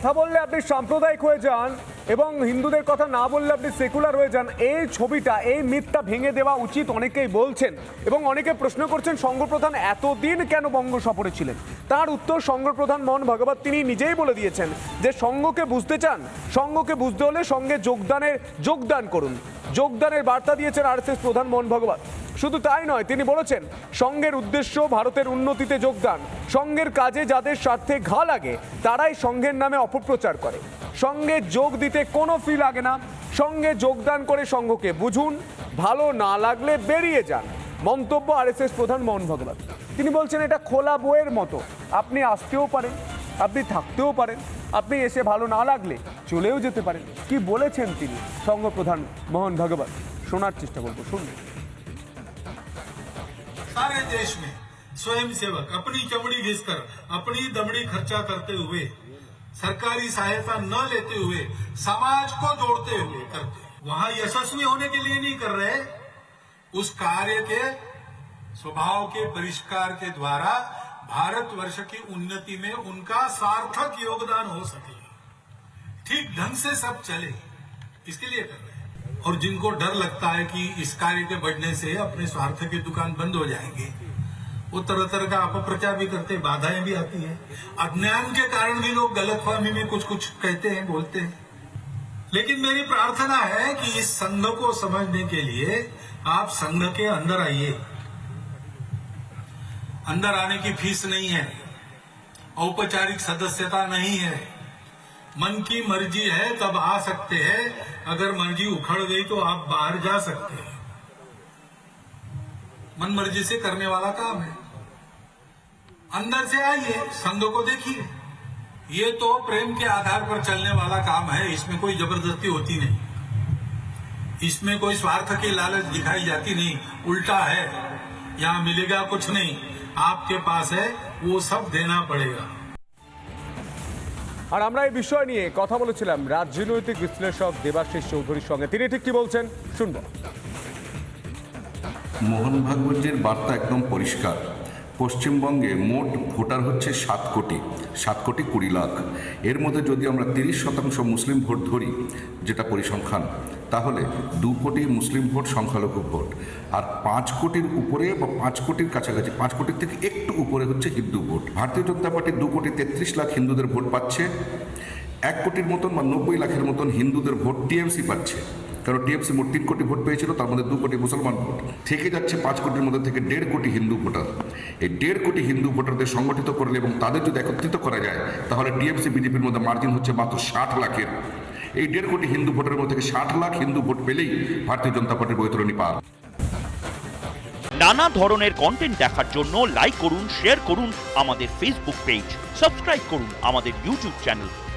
কথা বললে আপনি সাম্প্রদায়িক হয়ে যান এবং হিন্দুদের কথা না বললে আপনি সেকুলার হয়ে যান, এই ছবিটা, এই মিথটা ভেঙে দেওয়া উচিত অনেকেই বলছেন। এবং অনেকে প্রশ্ন করছেন, সংঘপ্রধান এতদিন কেন বঙ্গ সফরে ছিলেন? তার উত্তর সংঘপ্রধান মোহন ভগবত তিনি নিজেই বলে দিয়েছেন যে, সংঘকে বুঝতে চান। সংঘকে বুঝতে হলে সঙ্গে যোগদানের, যোগদান করুন। যোগদানের বার্তা দিয়েছেন আরএসএস প্রধান মোহন ভাগবত। শুধু তাই নয়, তিনি বলেছেন সঙ্গের উদ্দেশ্য ভারতের উন্নতিতে যোগদান। সঙ্গের কাজে যাদের স্বার্থে ঘা লাগে, তারাই সংঘের নামে অপপ্রচার করে। সঙ্গে যোগ দিতে কোনো ফি লাগে না। সঙ্গে যোগদান করে সংঘকে বুঝুন, ভালো না লাগলে বেরিয়ে যান। মন্তব্য আরএসএস প্রধান মোহন ভগবত। তিনি বলছেন, এটা খোলা বইয়ের মতো। আপনি আসতেও পারেন, আপনি থাকতেও পারেন, আপনি এসে ভালো না লাগলে চলেও যেতে পারেন। কি বলেছেন তিনি সংঘ প্রধান মোহন ভগবত? শোনার চেষ্টা করব, শুনুন। सारे देश में स्वयं सेवक अपनी चमड़ी घिसकर, अपनी दमड़ी खर्चा करते हुए, सरकारी सहायता न लेते हुए, समाज को जोड़ते हुए करते। वहाँ यशस्वी होने के लिए नहीं कर रहे, उस कार्य के स्वभाव के परिष्कार के द्वारा भारतवर्ष की उन्नति में उनका सार्थक योगदान हो सके। ठीक ढंग से सब चले, इसके लिए कर रहे और जिनको डर लगता है कि इस कार्य के बढ़ने से अपने स्वार्थ की दुकान बंद हो जाएँगे, वो तरह तरह का अपप्रचार भी करते हैं, बाधाएँ भी आती है। अज्ञान के कारण भी लोग गलत गलतफहमी में कुछ कुछ कहते हैं, बोलते हैं। लेकिन मेरी प्रार्थना है कि इस संघ को समझने के लिए आप संघ के अंदर आइए। अंदर आने की फ़ीस नहीं है, औपचारिक सदस्यता नहीं है। मन की मर्ज़ी है, तब आ सकते हैं। अगर मर्ज़ी उखड़ गई तो आप बाहर जा सकते हैं। मन मर्ज़ी से करने वाला काम है। अंदर से आइए, संघ को देखिए। ये तो प्रेम के आधार पर चलने वाला काम है, इसमें कोई ज़बरदस्ती होती नहीं। इसमें कोई स्वार्थ की लालच दिखाई जाती नहीं, उल्टा है। यहाँ मिलेगा कुछ नहीं। आपके पास है, वो सब देना पड़ेगा। আর আমরা এই বিষয় নিয়ে কথা বলেছিলাম রাজনৈতিক বিশ্লেষক দেবাশিস চৌধুরীর সঙ্গে। তিনি ঠিক কি বলছেন? শুনব। মোহন ভাগবতের বার্তা একদম পরিষ্কার। পশ্চিমবঙ্গে মোট ভোটার হচ্ছে সাত কোটি সাত কোটি কুড়ি লাখ। এর মধ্যে যদি আমরা তিরিশ শতাংশ মুসলিম ভোট ধরি, যেটা পরিসংখ্যান, তাহলে দু কোটি মুসলিম ভোট সংখ্যালঘু ভোট। আর পাঁচ কোটির উপরে বা পাঁচ কোটির কাছাকাছি, পাঁচ কোটির থেকে একটু উপরে হচ্ছে হিন্দু ভোট। ভারতীয় জনতা পার্টি দু কোটি তেত্রিশ লাখ হিন্দুদের ভোট পাচ্ছে। এক কোটির মতন বা নব্বই লাখের মতন হিন্দুদের ভোট টিএমসি পাচ্ছে। কারণ টিএমসি মোট তিন কোটি ভোট পেয়েছিল? তার মধ্যে দু কোটি মুসলমান ভোট। থেকে যাচ্ছে পাঁচ কোটির মধ্যে থেকে দেড় কোটি হিন্দু ভোটার। এই দেড় কোটি হিন্দু ভোটারদের সংগঠিত করলে এবং তাদের যদি একত্রিত করা যায়, তাহলে টিএমসি বিজেপির মধ্যে মার্জিন হচ্ছে মাত্র ষাট লাখের। এই দেড় কোটি হিন্দু ভোটারের মধ্যে থেকে ষাট লাখ হিন্দু ভোট পেলেই ভারতীয় জনতা পার্টির বৈতরণী পার। নানা ধরনের কন্টেন্ট দেখার জন্য লাইক করুন শেয়ার করুন আমাদের ফেসবুক পেজ সাবস্ক্রাইব করুন আমাদের ইউটিউব চ্যানেল